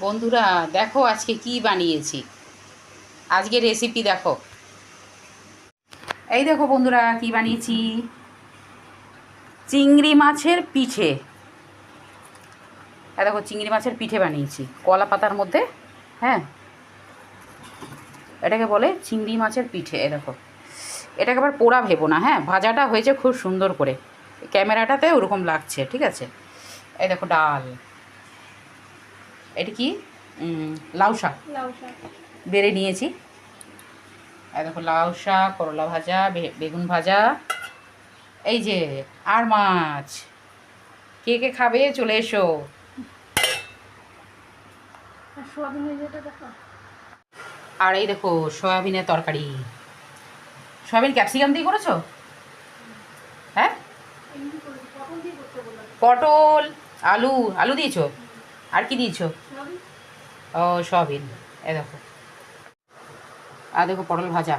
বন্ধুরা, দেখো আজকে কি বানিয়েছি। আজকে রেসিপি দেখো। এই দেখো বন্ধুরা, কি বানিয়েছি? চিংড়ি মাছের পিঠে। এই দেখো, চিংড়ি মাছের পিঠে বানিয়েছি, কলা পাতার মধ্যে হ্যাঁ? এটাকে বলে চিংড়ি মাছের পিঠে এ দেখো। এটাকে আবার পোড়া ভেবো না হ্যাঁ? ভাজাটা হয়েছে খুব সুন্দর করে। ক্যামেরাটাতে ওরকম লাগছে, ঠিক আছে? এই দেখো, ডাল। এটা কি? লাউ শাক। লাউ শাক। বেড়ে নিয়েছি। এই দেখো লাউ শাক করলা ভাজা বেগুন ভাজা। এই যে আর মাছ। কে কে খাবে? চলে এসো। আর আর এই দেখো সয়াবিনের তরকারি। সয়াবিন ক্যাপসিকাম দিয়ে করেছ? হ্যাঁ? পটল আলু আলু দিয়েছ? আর কি দিয়েছ? ও সবিন এ দেখো। আর দেখো পটল ভাজা।